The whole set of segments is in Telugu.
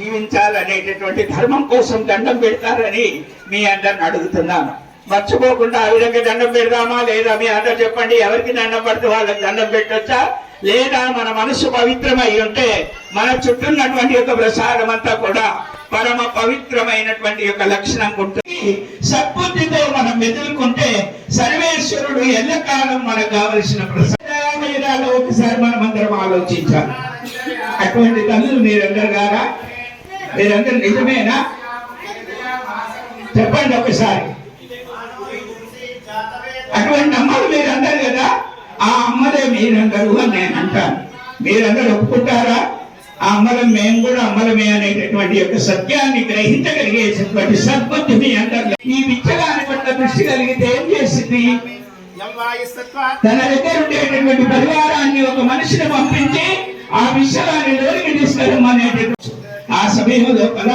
జీవించాలనేటటువంటి ధర్మం కోసం దండం పెడతారని మీ అందరిని అడుగుతున్నాను. మర్చిపోకుండా ఆ విధంగా దండం పెడదామా లేదా మీ అందరు చెప్పండి ఎవరికి దండం పడితే వాళ్ళకి దండం పెట్టొచ్చా? లేదా మన మనసు పవిత్రమై ఉంటే మన చుట్టూ ఉన్నటువంటి యొక్క ప్రసారం అంతా కూడా పరమ పవిత్రమైనటువంటి యొక్క లక్షణం ఉంటుంది. సద్బుద్ధితో మనం మెదులుకుంటే సర్వేశ్వరుడు ఎల్లకాలం మనకు కావలసిన ప్రసాదాలు ఒకసారి మనం అందరం ఆలోచించాలి. అటువంటి తల్లులు మీరందరు గారా? మీరందరూ నిజమేనా? చెప్పండి ఒకసారి. అటువంటి అమ్మలు మీరందరు కదా? ఆ అమ్మలే మీరందరూ అని నేను అంటాను. మీరందరూ ఒప్పుకుంటారా? ఆ అమ్మలం మేము కూడా అమ్మలమే అనేటటువంటి యొక్క సత్యాన్ని గ్రహించగలిగేటటువంటి సద్బుద్ధి మీ అందరిలో. ఈ విచ్చగాని పట్ల దృష్టి కలిగితే ఏం చేసింది తన దగ్గర ఉండేటటువంటి పరివారాన్ని ఒక మనిషిని పంపించి ఆ విషయాన్ని లోనికి తీసుకెళ్ళమనేటటువంటి ఆ లోపల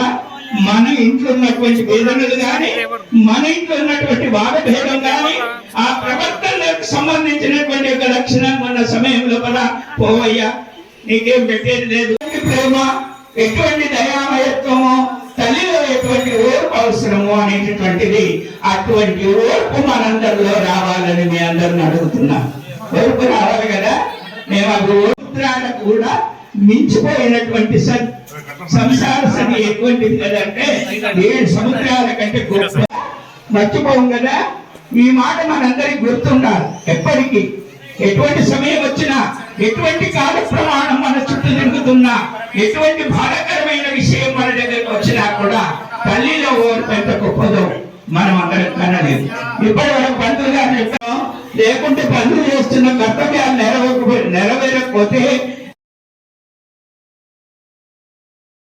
మన ఇంట్లో ఉన్నటువంటి వేదనలు కానీ మన ఇంట్లో ఉన్నటువంటి వాదభేదం కానీ ఆ ప్రవర్తనకు సంబంధించినటువంటి ఒక లక్షణం మన సమయం లోపల పోవయ్యా. నీకేం పెట్టేది లేదు. ప్రేమ ఎటువంటి దయామయత్వము తల్లిలో ఎటువంటి ఓర్పు అవసరము అనేటటువంటిది అటువంటి ఓర్పు మనందరిలో రావాలని మీ అందరిని అడుగుతున్నా. ఓర్పు రావాలి కదా? మేము ఆ సముద్రాలకు కూడా మించిపోయినటువంటి స- సంసార సరి ఎటువంటిది కదంటే ఏడు సముద్రాల కంటే గొప్ప. మర్చిపోం కదా? ఈ మాట మనందరికి గుర్తుండాలి. ఎప్పటికీ. ఎటువంటి సమయం వచ్చినా ఎటువంటి కాల ప్రమాణం మన చుట్టూ తిరుగుతున్నా ఎటువంటి బాధకరమైన విషయం మన దగ్గరకు వచ్చినా కూడా తల్లిలో ఓర్పు ఎంత గొప్పదో మనం అందరం కనలేదు. ఇప్పటి వరకు బంధువు గారు చెప్పాం లేకుంటే పనులు చేస్తున్న కర్తవ్యాలు నెరవేరకపోతే